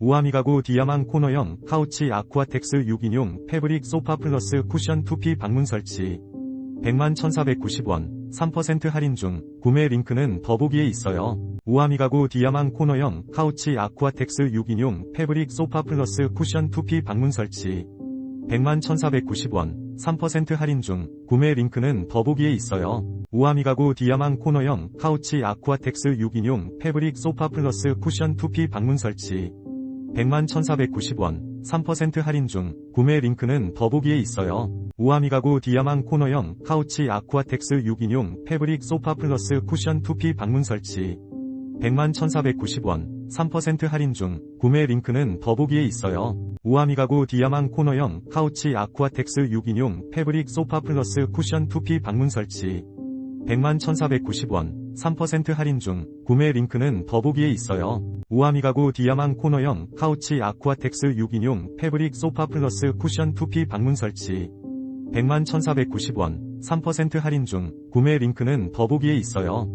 우아미 가구 디아망 코너형 카우치 아쿠아텍스 6인용 패브릭 소파 플러스 쿠션 2P 방문 설치 100만 1490원 3% 할인 중 구매 링크는 더보기에 있어요. 우아미 가구 디아망 코너형 카우치 아쿠아텍스 6인용 패브릭 소파 플러스 쿠션 2P 방문 설치 100만 1490원 3% 할인 중 구매 링크는 더보기에 있어요. 우아미 가구 디아망 코너형 카우치 아쿠아텍스 6인용 패브릭 소파 플러스 쿠션 2P 방문 설치 100만 1490원 3% 할인 중 구매 링크는 더보기에 있어요. 우아미 가구 디아망 코너형 카우치 아쿠아텍스 6인용 패브릭 소파 플러스 쿠션 2P 방문 설치 100만 1490원 3% 할인 중 구매 링크는 더보기에 있어요. 우아미 가구 디아망 코너형 카우치 아쿠아텍스 6인용 패브릭 소파 플러스 쿠션 2P 방문 설치 100만 1490원 3% 할인 중 구매 링크는 더보기에 있어요. 우아미 가구 디아망 코너형 카우치 아쿠아텍스 6인용 패브릭 소파 플러스 쿠션 2P 방문 설치 100만 1490원 3% 할인 중 구매 링크는 더보기에 있어요.